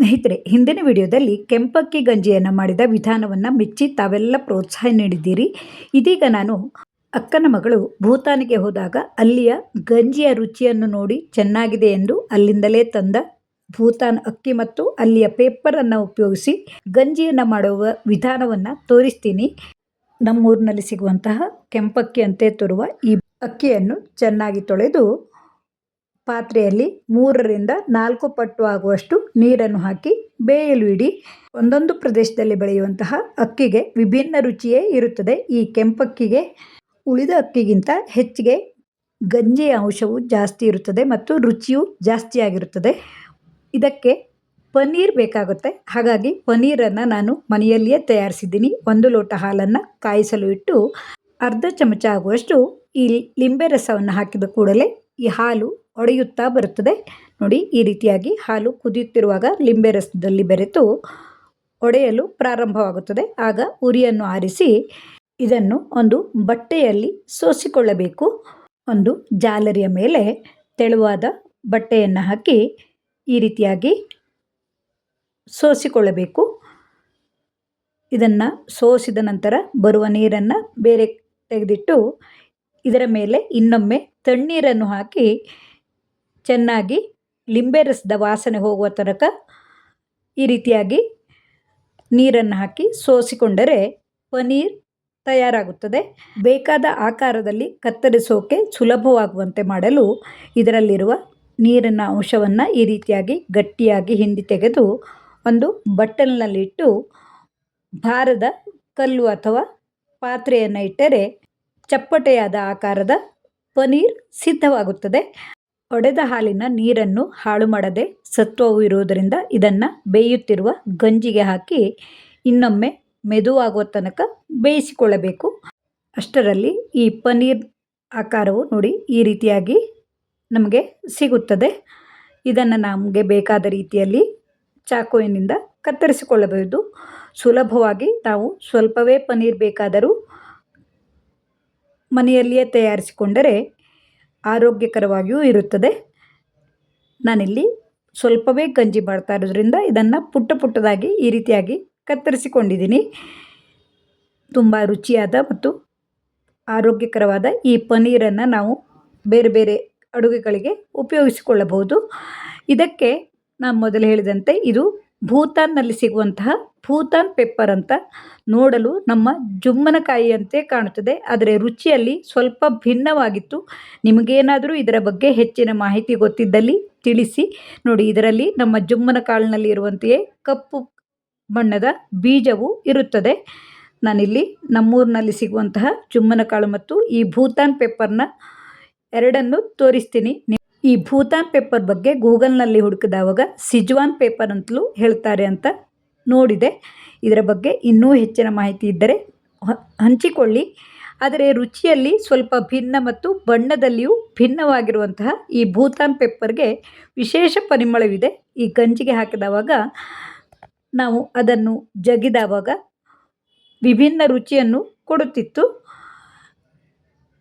ಸ್ನೇಹಿತರೆ, ಹಿಂದಿನ ವಿಡಿಯೋದಲ್ಲಿ ಕೆಂಪಕ್ಕಿ ಗಂಜಿಯನ್ನು ಮಾಡಿದ ವಿಧಾನವನ್ನು ಮೆಚ್ಚಿ ತಾವೆಲ್ಲ ಪ್ರೋತ್ಸಾಹ ನೀಡಿದ್ದೀರಿ. ಇದೀಗ ನಾನು ಅಕ್ಕನ ಮಗಳು ಭೂತಾನಿಗೆ ಹೋದಾಗ ಅಲ್ಲಿಯ ಗಂಜಿಯ ರುಚಿಯನ್ನು ನೋಡಿ ಚೆನ್ನಾಗಿದೆ ಎಂದು ಅಲ್ಲಿಂದಲೇ ತಂದ ಭೂತಾನ್ ಅಕ್ಕಿ ಮತ್ತು ಅಲ್ಲಿಯ ಪೇಪರನ್ನು ಉಪಯೋಗಿಸಿ ಗಂಜಿಯನ್ನು ಮಾಡುವ ವಿಧಾನವನ್ನು ತೋರಿಸ್ತೀನಿ. ನಮ್ಮೂರಿನಲ್ಲಿ ಸಿಗುವಂತಹ ಕೆಂಪಕ್ಕಿ ಅಂತೆ ತೋರುವ ಈ ಅಕ್ಕಿಯನ್ನು ಚೆನ್ನಾಗಿ ತೊಳೆದು ಪಾತ್ರೆಯಲ್ಲಿ ಮೂರರಿಂದ ನಾಲ್ಕು ಪಟ್ಟು ಆಗುವಷ್ಟು ನೀರನ್ನು ಹಾಕಿ ಬೇಯಲು ಇಡಿ. ಒಂದೊಂದು ಪ್ರದೇಶದಲ್ಲಿ ಬೆಳೆಯುವಂತಹ ಅಕ್ಕಿಗೆ ವಿಭಿನ್ನ ರುಚಿಯೇ ಇರುತ್ತದೆ. ಈ ಕೆಂಪಕ್ಕಿಗೆ ಉಳಿದ ಅಕ್ಕಿಗಿಂತ ಹೆಚ್ಚಿಗೆ ಗಂಜಿಯ ಅಂಶವು ಜಾಸ್ತಿ ಇರುತ್ತದೆ ಮತ್ತು ರುಚಿಯೂ ಜಾಸ್ತಿಯಾಗಿರುತ್ತದೆ. ಇದಕ್ಕೆ ಪನ್ನೀರ್ ಬೇಕಾಗುತ್ತೆ. ಹಾಗಾಗಿ ಪನ್ನೀರನ್ನು ನಾನು ಮನೆಯಲ್ಲಿಯೇ ತಯಾರಿಸಿದ್ದೀನಿ. ಒಂದು ಲೋಟ ಹಾಲನ್ನು ಕಾಯಿಸಲು ಇಟ್ಟು ಅರ್ಧ ಚಮಚ ಆಗುವಷ್ಟು ಈ ಲಿಂಬೆ ರಸವನ್ನು ಹಾಕಿದ ಕೂಡಲೇ ಈ ಹಾಲು ಒಡೆಯುತ್ತಾ ಬರುತ್ತದೆ. ನೋಡಿ, ಈ ರೀತಿಯಾಗಿ ಹಾಲು ಕುದಿಯುತ್ತಿರುವಾಗ ಲಿಂಬೆ ರಸದಲ್ಲಿ ಬೆರೆತು ಒಡೆಯಲು ಪ್ರಾರಂಭವಾಗುತ್ತದೆ. ಆಗ ಉರಿಯನ್ನು ಆರಿಸಿ ಇದನ್ನು ಒಂದು ಬಟ್ಟೆಯಲ್ಲಿ ಸೋಸಿಕೊಳ್ಳಬೇಕು. ಒಂದು ಜಾಲರಿಯ ಮೇಲೆ ತೆಳುವಾದ ಬಟ್ಟೆಯನ್ನು ಹಾಕಿ ಈ ರೀತಿಯಾಗಿ ಸೋಸಿಕೊಳ್ಳಬೇಕು. ಇದನ್ನು ಸೋಸಿದ ನಂತರ ಬರುವ ನೀರನ್ನು ಬೇರೆ ತೆಗೆದಿಟ್ಟು ಇದರ ಮೇಲೆ ಇನ್ನೊಮ್ಮೆ ತಣ್ಣೀರನ್ನು ಹಾಕಿ ಚೆನ್ನಾಗಿ ಲಿಂಬೆ ರಸದ ವಾಸನೆ ಹೋಗುವ ತನಕ ಈ ರೀತಿಯಾಗಿ ನೀರನ್ನು ಹಾಕಿ ಸೋಸಿಕೊಂಡರೆ ಪನೀರ್ ತಯಾರಾಗುತ್ತದೆ. ಬೇಕಾದ ಆಕಾರದಲ್ಲಿ ಕತ್ತರಿಸೋಕೆ ಸುಲಭವಾಗುವಂತೆ ಮಾಡಲು ಇದರಲ್ಲಿರುವ ನೀರಿನ ಅಂಶವನ್ನು ಈ ರೀತಿಯಾಗಿ ಗಟ್ಟಿಯಾಗಿ ಹಿಂಡಿ ತೆಗೆದು ಒಂದು ಬಟ್ಟಲಿನಲ್ಲಿಟ್ಟು ಭಾರದ ಕಲ್ಲು ಅಥವಾ ಪಾತ್ರೆಯನ್ನು ಇಟ್ಟರೆ ಚಪ್ಪಟೆಯಾದ ಆಕಾರದ ಪನೀರ್ ಸಿದ್ಧವಾಗುತ್ತದೆ. ಒಡೆದ ಹಾಲಿನ ನೀರನ್ನು ಹಾಳು ಮಾಡದೆ ಸತ್ವವು ಇರುವುದರಿಂದ ಇದನ್ನು ಬೇಯುತ್ತಿರುವ ಗಂಜಿಗೆ ಹಾಕಿ ಇನ್ನೊಮ್ಮೆ ಮೆದುವಾಗುವ ತನಕ ಬೇಯಿಸಿಕೊಳ್ಳಬೇಕು. ಅಷ್ಟರಲ್ಲಿ ಈ ಪನ್ನೀರ್ ಆಕಾರವು ನೋಡಿ ಈ ರೀತಿಯಾಗಿ ನಮಗೆ ಸಿಗುತ್ತದೆ. ಇದನ್ನು ನಮಗೆ ಬೇಕಾದ ರೀತಿಯಲ್ಲಿ ಚಾಕುವಿನಿಂದ ಕತ್ತರಿಸಿಕೊಳ್ಳಬಹುದು. ಸುಲಭವಾಗಿ ನಾವು ಸ್ವಲ್ಪವೇ ಪನ್ನೀರ್ ಬೇಕಾದರೂ ಮನೆಯಲ್ಲಿಯೇ ತಯಾರಿಸಿಕೊಂಡರೆ ಆರೋಗ್ಯಕರವಾಗಿಯೂ ಇರುತ್ತದೆ. ನಾನಿಲ್ಲಿ ಸ್ವಲ್ಪವೇ ಗಂಜಿ ಮಾಡ್ತಾ ಇರೋದ್ರಿಂದ ಇದನ್ನು ಪುಟ್ಟ ಪುಟ್ಟದಾಗಿ ಈ ರೀತಿಯಾಗಿ ಕತ್ತರಿಸಿಕೊಂಡಿದ್ದೀನಿ. ತುಂಬ ರುಚಿಯಾದ ಮತ್ತು ಆರೋಗ್ಯಕರವಾದ ಈ ಪನ್ನೀರನ್ನು ನಾವು ಬೇರೆ ಬೇರೆ ಅಡುಗೆಗಳಿಗೆ ಉಪಯೋಗಿಸಿಕೊಳ್ಳಬಹುದು. ಇದಕ್ಕೆ ನಾನು ಮೊದಲು ಹೇಳಿದಂತೆ ಇದು ಭೂತಾನ್ನಲ್ಲಿ ಸಿಗುವಂತಹ ಭೂತಾನ್ ಪೆಪ್ಪರ್ ಅಂತ ನೋಡಲು ನಮ್ಮ ಜುಮ್ಮನಕಾಯಿಯಂತೆ ಕಾಣುತ್ತದೆ. ಆದರೆ ರುಚಿಯಲ್ಲಿ ಸ್ವಲ್ಪ ಭಿನ್ನವಾಗಿತ್ತು. ನಿಮಗೇನಾದರೂ ಇದರ ಬಗ್ಗೆ ಹೆಚ್ಚಿನ ಮಾಹಿತಿ ಗೊತ್ತಿದ್ದಲ್ಲಿ ತಿಳಿಸಿ ನೋಡಿ. ಇದರಲ್ಲಿ ನಮ್ಮ ಜುಮ್ಮನ ಕಾಳಿನಲ್ಲಿ ಇರುವಂತೆಯೇ ಕಪ್ಪು ಬಣ್ಣದ ಬೀಜವು ಇರುತ್ತದೆ. ನಾನಿಲ್ಲಿ ನಮ್ಮೂರಿನಲ್ಲಿ ಸಿಗುವಂತಹ ಜುಮ್ಮನ ಕಾಳು ಮತ್ತು ಈ ಭೂತಾನ್ ಪೆಪ್ಪರ್ನ ಎರಡನ್ನು ತೋರಿಸ್ತೀನಿ. ಈ ಭೂತಾನ್ ಪೇಪರ್ ಬಗ್ಗೆ ಗೂಗಲ್ನಲ್ಲಿ ಹುಡುಕಿದವಾಗ ಸಿಜ್ವಾನ್ ಪೇಪರ್ ಅಂತಲೂ ಹೇಳ್ತಾರೆ ಅಂತ ನೋಡಿದೆ. ಇದರ ಬಗ್ಗೆ ಇನ್ನೂ ಹೆಚ್ಚಿನ ಮಾಹಿತಿ ಇದ್ದರೆ ಹಂಚಿಕೊಳ್ಳಿ. ಆದರೆ ರುಚಿಯಲ್ಲಿ ಸ್ವಲ್ಪ ಭಿನ್ನ ಮತ್ತು ಬಣ್ಣದಲ್ಲಿಯೂ ಭಿನ್ನವಾಗಿರುವಂತಹ ಈ ಭೂತಾನ್ ಪೆಪ್ಪರ್ಗೆ ವಿಶೇಷ ಪರಿಮಳವಿದೆ. ಈ ಗಂಜಿಗೆ ಹಾಕಿದವಾಗ ನಾವು ಅದನ್ನು ಜಗಿದವಾಗ ವಿಭಿನ್ನ ರುಚಿಯನ್ನು ಕೊಡುತ್ತಿತ್ತು.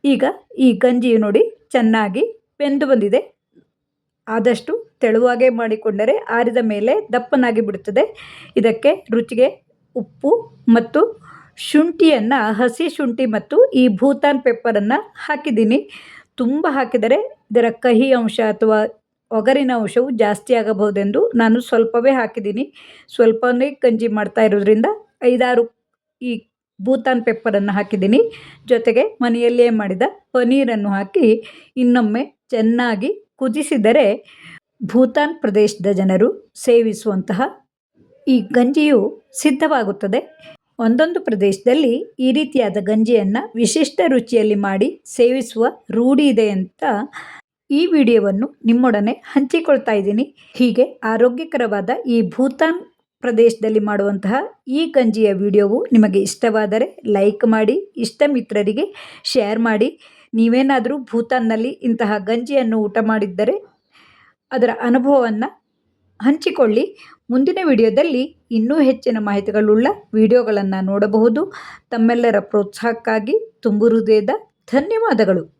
ಈಗ ಈ ಗಂಜಿಯು ನೋಡಿ ಚೆನ್ನಾಗಿ ಬೆಂದು ಬಂದಿದೆ. ಆದಷ್ಟು ತೆಳುವಾಗೆ ಮಾಡಿಕೊಂಡರೆ ಆರಿದ ಮೇಲೆ ದಪ್ಪನಾಗಿ ಬಿಡುತ್ತದೆ. ಇದಕ್ಕೆ ರುಚಿಗೆ ಉಪ್ಪು ಮತ್ತು ಶುಂಠಿಯನ್ನು, ಹಸಿ ಶುಂಠಿ ಮತ್ತು ಈ ಭೂತಾನ್ ಪೆಪ್ಪರನ್ನು ಹಾಕಿದ್ದೀನಿ. ತುಂಬ ಹಾಕಿದರೆ ಇದರ ಕಹಿ ಅಂಶ ಅಥವಾ ಒಗರಿನ ಅಂಶವು ಜಾಸ್ತಿ ಆಗಬಹುದೆಂದು ನಾನು ಸ್ವಲ್ಪವೇ ಹಾಕಿದ್ದೀನಿ. ಸ್ವಲ್ಪನೇ ಗಂಜಿ ಮಾಡ್ತಾ ಇರೋದ್ರಿಂದ ಐದಾರು ಈ ಭೂತಾನ್ ಪೆಪ್ಪರನ್ನು ಹಾಕಿದ್ದೀನಿ. ಜೊತೆಗೆ ಮನೆಯಲ್ಲಿಯೇ ಮಾಡಿದ ಪನೀರನ್ನು ಹಾಕಿ ಇನ್ನೊಮ್ಮೆ ಚೆನ್ನಾಗಿ ಕುದಿಸಿದರೆ ಭೂತಾನ್ ಪ್ರದೇಶದ ಜನರು ಸೇವಿಸುವಂತಹ ಈ ಗಂಜಿಯು ಸಿದ್ಧವಾಗುತ್ತದೆ. ಒಂದೊಂದು ಪ್ರದೇಶದಲ್ಲಿ ಈ ರೀತಿಯಾದ ಗಂಜಿಯನ್ನು ವಿಶಿಷ್ಟ ರುಚಿಯಲ್ಲಿ ಮಾಡಿ ಸೇವಿಸುವ ರೂಢಿ ಇದೆ ಅಂತ ಈ ವಿಡಿಯೋವನ್ನು ನಿಮ್ಮೊಡನೆ ಹಂಚಿಕೊಳ್ತಾ ಇದ್ದೀನಿ. ಹೀಗೆ ಆರೋಗ್ಯಕರವಾದ ಈ ಭೂತಾನ್ ಪ್ರದೇಶದಲ್ಲಿ ಮಾಡುವಂತಹ ಈ ಗಂಜಿಯ ವಿಡಿಯೋವು ನಿಮಗೆ ಇಷ್ಟವಾದರೆ ಲೈಕ್ ಮಾಡಿ ಇಷ್ಟ ಮಿತ್ರರಿಗೆ ಶೇರ್ ಮಾಡಿ ನೀವೇನಾದರೂ ಭೂತಾನ್ನಲ್ಲಿ ಇಂತಹ ಗಂಜಿಯನ್ನು ಊಟ ಮಾಡಿದ್ದರೆ ಅದರ ಅನುಭವವನ್ನು ಹಂಚಿಕೊಳ್ಳಿ. ಮುಂದಿನ ವಿಡಿಯೋದಲ್ಲಿ ಇನ್ನೂ ಹೆಚ್ಚಿನ ಮಾಹಿತಿಗಳುಳ್ಳ ವಿಡಿಯೋಗಳನ್ನು ನೋಡಬಹುದು. ತಮ್ಮೆಲ್ಲರ ಪ್ರೋತ್ಸಾಹಕ್ಕಾಗಿ ತುಂಬು ಹೃದಯದ ಧನ್ಯವಾದಗಳು.